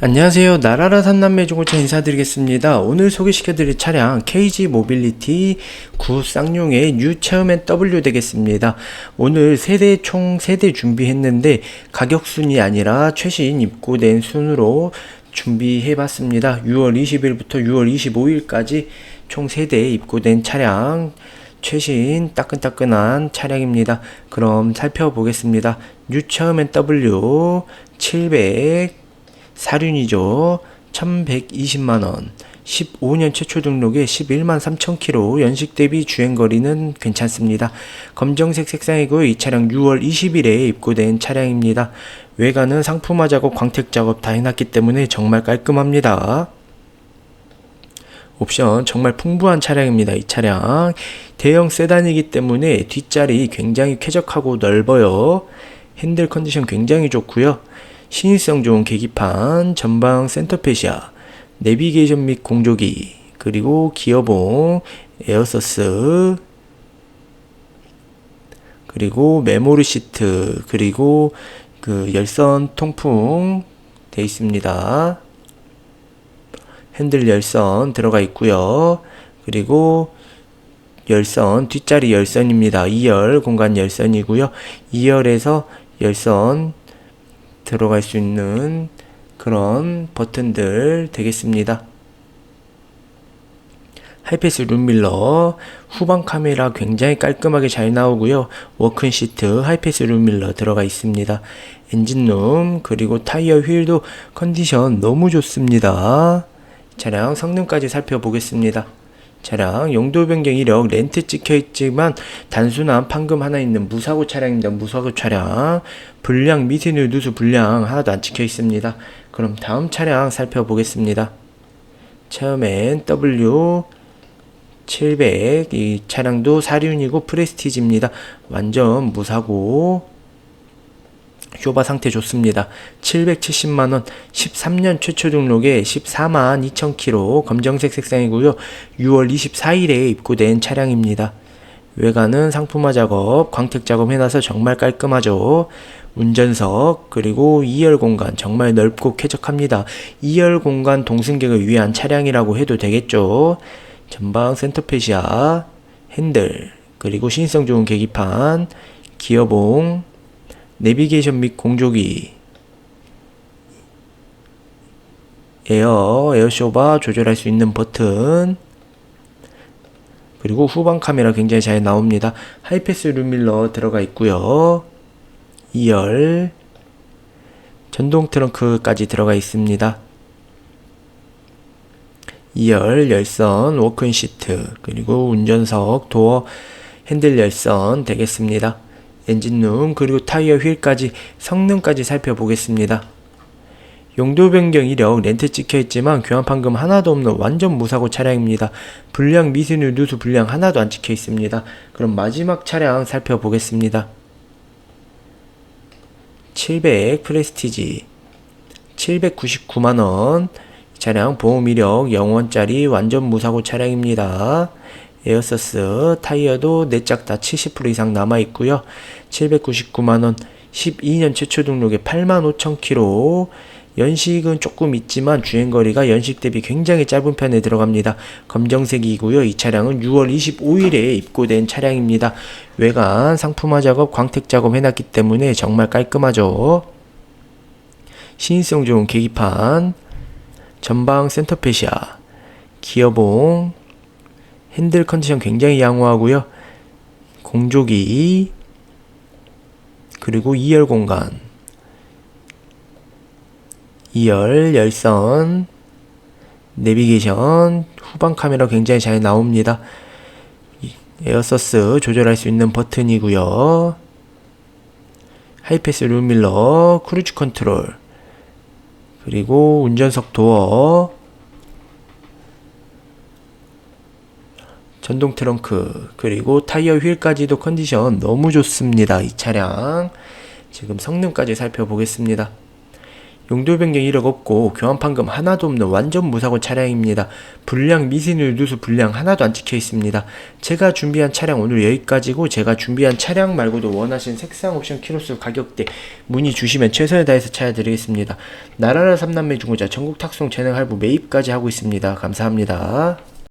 안녕하세요. 나라라 산남매 중고차 인사드리겠습니다. 오늘 소개시켜드릴 차량 KG 모빌리티 9 쌍용의 뉴 체험엔 W 되겠습니다. 오늘 세대 총 세대 준비했는데 가격 순이 아니라 최신 입고된 순으로 준비해봤습니다. 6월 20일부터 6월 25일까지 총 세대 입고된 차량 최신 따끈따끈한 차량입니다. 그럼 살펴보겠습니다. 뉴 체험엔 W 700 사륜이죠. 1120만원. 15년 최초 등록에 11만 3천 킬로 연식 대비 주행 거리는 괜찮습니다. 검정색 색상이고요. 이 차량 6월 20일에 입고된 차량입니다. 외관은 상품화 작업, 광택 작업 다 해놨기 때문에 정말 깔끔합니다. 옵션 정말 풍부한 차량입니다. 이 차량 대형 세단이기 때문에 뒷자리 굉장히 쾌적하고 넓어요. 핸들 컨디션 굉장히 좋고요. 신일성 좋은 계기판, 전방 센터페시아, 내비게이션 및 공조기, 그리고 기어봉, 에어서스, 그리고 메모리 시트, 그리고 그 열선 통풍 돼 있습니다. 핸들 열선 들어가 있고요. 그리고 열선 뒷자리 열선입니다. 2열 공간 열선이고요. 2열에서 열선 들어갈 수 있는 그런 버튼들 되겠습니다. 하이패스 룸밀러 후방 카메라 굉장히 깔끔하게 잘 나오고요. 워큰 시트 하이패스 룸밀러 들어가 있습니다. 엔진룸 그리고 타이어 휠도 컨디션 너무 좋습니다. 차량 성능까지 살펴보겠습니다. 차량 용도 변경 이력 렌트 찍혀 있지만 단순한 판금 하나 있는 무사고 차량입니다. 무사고 차량 불량 미세누 누수 불량 하나도 안 찍혀 있습니다. 그럼 다음 차량 살펴보겠습니다. 처음엔 W 700 이 차량도 사륜이고 프레스티지입니다. 완전 무사고 쇼바 상태 좋습니다. 770만원, 13년 최초 등록에 14만 2천키로 검정색 색상이고요. 6월 24일에 입고된 차량입니다. 외관은 상품화 작업, 광택 작업 해놔서 정말 깔끔하죠. 운전석, 그리고 2열 공간 정말 넓고 쾌적합니다. 2열 공간 동승객을 위한 차량이라고 해도 되겠죠. 전방 센터페시아, 핸들, 그리고 신성 좋은 계기판, 기어봉, 내비게이션 및 공조기 에어, 에어쇼바 조절할 수 있는 버튼 그리고 후방 카메라 굉장히 잘 나옵니다. 하이패스 룸밀러 들어가 있고요. 2열 전동 트렁크까지 들어가 있습니다. 2열 열선 워크인 시트 그리고 운전석 도어 핸들 열선 되겠습니다. 엔진룸 그리고 타이어 휠까지 성능까지 살펴보겠습니다. 용도 변경 이력 렌트 찍혀 있지만 교환 판금 하나도 없는 완전 무사고 차량입니다. 불량 미세누 누수 불량 하나도 안 찍혀 있습니다. 그럼 마지막 차량 살펴보겠습니다. 700 프레스티지 799만원 차량 보험 이력 0원짜리 완전 무사고 차량입니다. 에어서스 타이어도 4짝 다 70% 이상 남아 있고요. 799만원 12년 최초 등록에 8만 5천 킬로 연식은 조금 있지만 주행거리가 연식 대비 굉장히 짧은 편에 들어갑니다. 검정색이고요. 이 차량은 6월 25일에 입고된 차량입니다. 외관 상품화 작업, 광택 작업 해놨기 때문에 정말 깔끔하죠. 신인성 좋은 계기판, 전방 센터페시아, 기어봉, 핸들 컨디션 굉장히 양호하고요. 공조기, 그리고 2열 공간, 2열 열선, 내비게이션, 후방 카메라 굉장히 잘 나옵니다. 에어서스 조절할 수 있는 버튼이고요. 하이패스 룸밀러, 크루즈 컨트롤, 그리고 운전석 도어, 전동 트렁크, 그리고 타이어 휠까지도 컨디션 너무 좋습니다. 이 차량. 지금 성능까지 살펴보겠습니다. 용도 변경 이력 없고 교환 판금 하나도 없는 완전 무사고 차량입니다. 불량 미신을 누수 불량 하나도 안 찍혀 있습니다. 제가 준비한 차량 오늘 여기까지고 제가 준비한 차량 말고도 원하신 색상 옵션 키로수 가격대 문의 주시면 최선을 다해서 찾아드리겠습니다. 나라라 삼남매 중고자 전국 탁송 재능 할부 매입까지 하고 있습니다. 감사합니다.